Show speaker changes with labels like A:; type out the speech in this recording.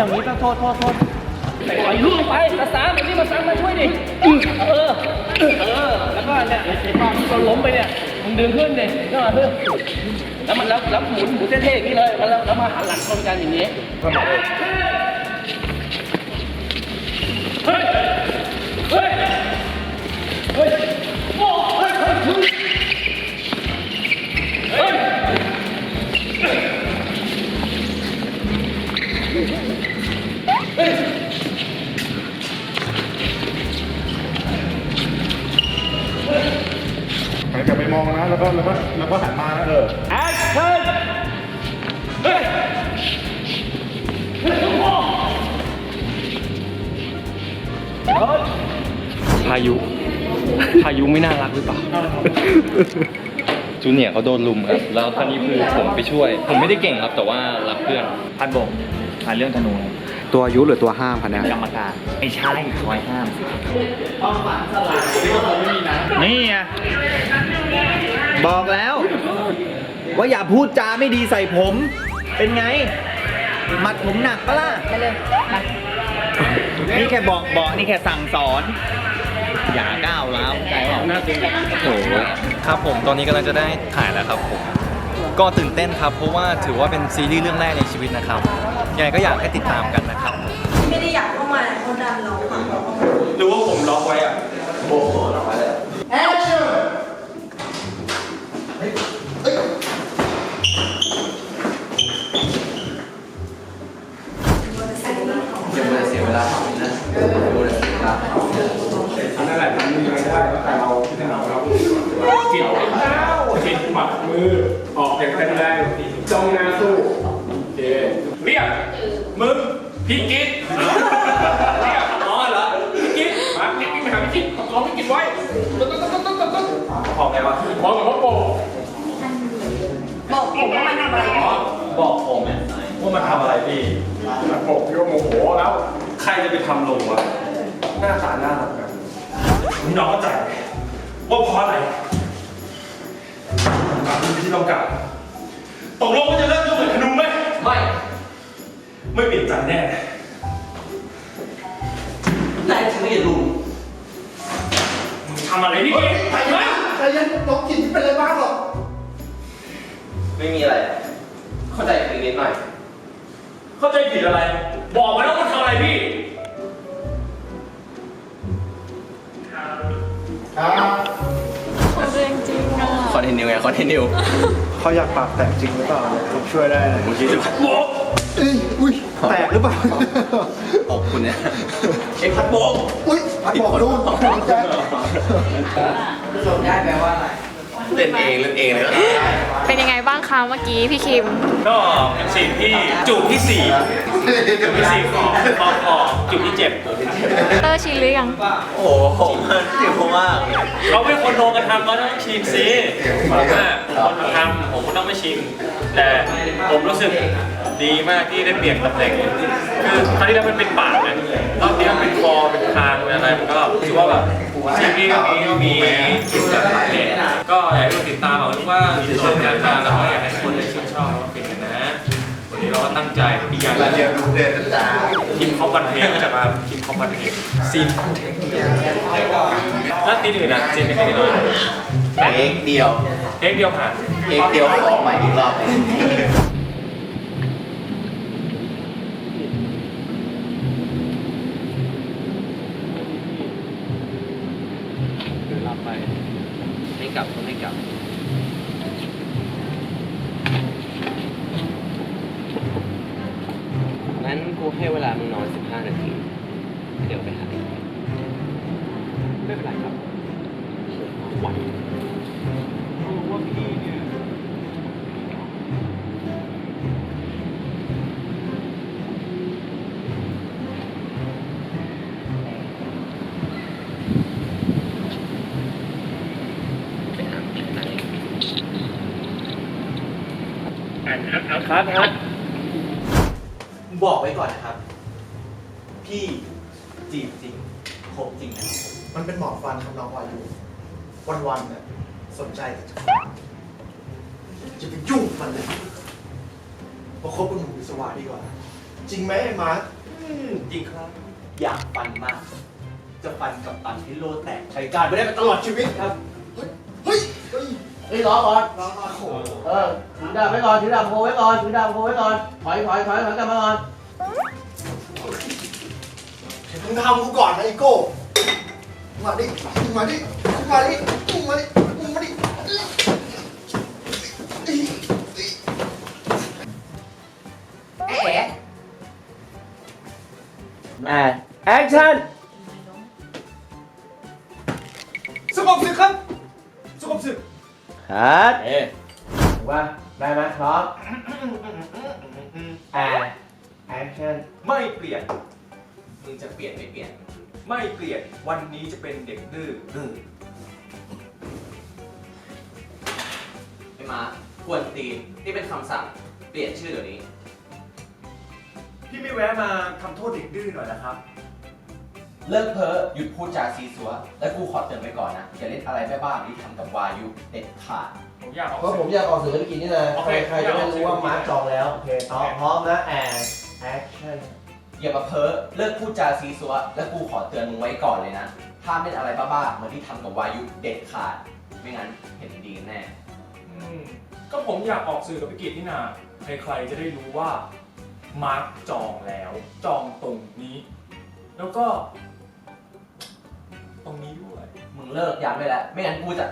A: อย่างนี้ต้องโทษโทษโทษไปล่อยลูกไปมาสามแบบนี่มาสามมาช่วยดิ เออ เออ แล้วก็เนี่ยไอ้ตอนที่เราล้มไปเนี่ย มึงดึงขึ้นดิก็มาขึ้นแล้วมันแล้วแล้วหมุนหมุนเท่ๆอย่างนี้เลย แล้วแล้วมาหันหลังชนกันอย่างนี้ เฮ้ย อ
B: งนะ แล้วก็แล้วก็แล้วก็หันมานะเออ
A: แอคชั่นเฮ้ย
C: พายุ พายุไม่น่ารักหรือเปล่าจูเนียร์เขาโดนลุมครับ แล้วคราวนี้คือผมไปช่วย ผมไม่ได้เก่งครับ แต่ว่ารักเพื่อน
D: พันบงผ่านเรื่องธนู
E: ตัวอายุหรือตัวห้ามคะเนี่ย
D: กรรมการไม่ใช่คอยห้ามสินี่ไงบอกแล้ว ว่าอย่าพูดจาไม่ดีใส่ผม เป็นไงหมัดผมหนักปะล่ะ
F: ไปเลยมา
D: นี่แค่บอกบอกนี่แค่สั่งสอน อย่าก้าวร้าวใจเปล่า
C: โอ้โหครับผมตอนนี้กำลังจะได้ถ่ายแล้วครับผม ก็ตื่นเต้นครับเพราะว่าถือว่าเป็นซีรีส์เรื่องแรกในชีวิตนะครับยังไงก็อยากให้ติดตามกันนะครับ
F: ไม่ได้อยากเข้ามาเขาดันเราค่ะ
C: หรือว่าผมล็อกไว้อะ
F: แอคชั่น
B: ปิดหมัด มือออกอย่างแรงๆจ้องหน้าสู้โอเคเรียกมึงพี่กิ๊ดเรียกอ๋อเหรอพี่กิ๊ดมาพี่กิ๊ดไปหาพี่กิ๊ดขอขอพี่กิ๊ดไว้ตึ๊ดตึ๊ดตึ๊ดตึ๊ดตึ๊ดตึ๊ด
C: บอไงวะ
B: มองกับพ่อโป่
F: บอกผมว่ามันทำอะไร
C: บอกผมว่ามันทำอะไรพี่
B: โป่งพี่ก็โมโหแล้ว
C: ใครจะไปทำลงวะ
B: หน้าตาหน้ารักกันน้องเข้าใจว่าเพราะอะไร ตามที่ต้องการตกลงว่าจะเลิกยุ่งกับธนูไหม
A: ไม่
B: ไม่เปลี่ยนใจแน่
A: นายจะไม่ลุม
B: มึงทำอะไรพี่กิ๊ดไปไหม
E: ใจเย็นน้องกินไม่เป็นไรบ้างหรอก
A: ไม่มีอะไร เข้าใจผิดนิดหน่อย
B: เข้าใจผิดอะไร บอกมาแล้วว่าทำอะไรพี่
A: อนเทนิวไงคอนเทนิว
E: เขาอยากปากแตกจริงหรือเปล่าเนี่ยผมช่วยได้เลย
B: เมื่อกี้จะบอก
E: เอ้ยอุ้ยแตกหรือเปล่า
A: อกคุณเนี่ยเอ็กพัดโบก
E: อุ้ยบอกดูแจ๊ค
A: ได้แปลว่าอะไร เล่นเองเล่นเองเลย
F: เป็นยังไงบ้างคะเมื่อกี้พี่คิม
B: ก็เป็นซีนที่จูบที่สี่จูบที่สี่ของคอคอจูบที่เจ็ด
F: เตอร์ชินหรือยัง
A: โอ้โหมันเสียวมาก
B: เขาเป็นคนโดนกระทำเขาต้องชิมสิผมว่าคนกระทำผมก็ต้องไม่ชิมแต่ผมรู้สึกดีมากที่ได้เปลี่ยนตำแหน่งคือครั้งที่แล้วมันเป็นปากนะรอบนี้มันเป็นคอเป็นคางเป็นอะไรมันก็รู้สึกว่าแบบ ซีรีส์เรื่องนี้ก็มีจุดแบบเด่นก็อยากให้คนติดตามเอาลูกว่าติดตามการทำแล้วก็อยากให้คนได้ชื่นชอบว่าเป็นกันนะวันนี้เราก็ตั้งใจอีกอย่างหนึงทีมคอมบันเทงก็จะมาทีมคอมบันเทงซีนคอมบันเทงแล้วทีมอื่นอะซีนเป็นยังไงบ้าง
A: เอ็กเดียว
B: เอ็กเดียวผ่าน
A: เอ็กเดียวขอใหม่อีกรอบ
C: รั บไป ให้กลับต้องให้กลับงั้นกูให้เวลามึงนอนสิบห้านาที เดี๋ยวไปหาไม่เป็นไรครับไหวรู้
B: ครับครับ
A: บอกไว้ก่อนนะครับ พี่จีบจริงคบจริงนะครับ
E: มันเป็นหมอฟันครับน้องวายุวันๆเนี่ยสนใจแต่จะฟันจะไปยุ่งมันเลยมาคบกับหนุ่มวิศวะดีกว่า จริงไหมไอ้มาร์ค
D: จริงครับ อยากฟันมาก จะฟันกับตันที่โลแตกใช้การไม่ได้ไปตลอดชีวิตครับ
E: เฮ้ยเฮ้ย
G: เฮ้ยรอก่อนรอก่อนเออถือดาบไว้ก่อนถือดาบโพไว้ก่อนถือดาบโพไว้ก่อนถอยถอยถอยถอยกลับมาก่อน
E: มึงทำกูก่อนนะไอ้โก้มาดิมาดิมาดิมาดิมาดิ
G: เอ๊ะอ่าแอคชั่น
E: คั
G: ดเอ๊ะถูกป่ะได้ไหมพร้อมอ่าแอคชั่น
H: ไม่เปลี่ยน มึงจะเปลี่ยนไม่เปลี่ยน ไม่เปลี่ยน วันนี้จะเป็นเด็กดื้อดื้อ
G: ไอ้มาควรตีน นี่เป็นคำสั่ง เปลี่ยนชื่อเดี๋ยวนี้
H: พี่ไม่แวะมาทำโทษเด็กดื้อหน่อยนะครับ
G: เลิกเพ้อหยุดพูดจาซีซัว และกูขอเตือนไว้ก่อนนะ อย่าเล่นอะไรแม่บ้านที่ทำกับวายุเด็ดขาด
B: ผมอยากออก
G: เพราะผมอยากออกสื่อธุรกิจนี่เลย
B: โอเค
G: ใครจะได้รู้ว่ามาร์คจองแล้ว โอเคต่อพร้อมนะแอนแอคชั่นอย่ามาเพ้อเลิกพูดจาซีซัว และกูขอเตือนมึงไว้ก่อนเลยนะ ถ้าเล่นอะไรบ้าๆเหมือนที่ทำกับวายุเด็ดขาด ไม่งั้นเห็นดีกันแน่
B: อืมก็ผมอยากออกสื่อกับพิกิจนี่นาใครๆจะได้รู้ว่ามาร์กจองแล้ว จองตรงนี้ แล้วก็
G: เลิกยามได้แล้ว ไม่งั้นกูจะ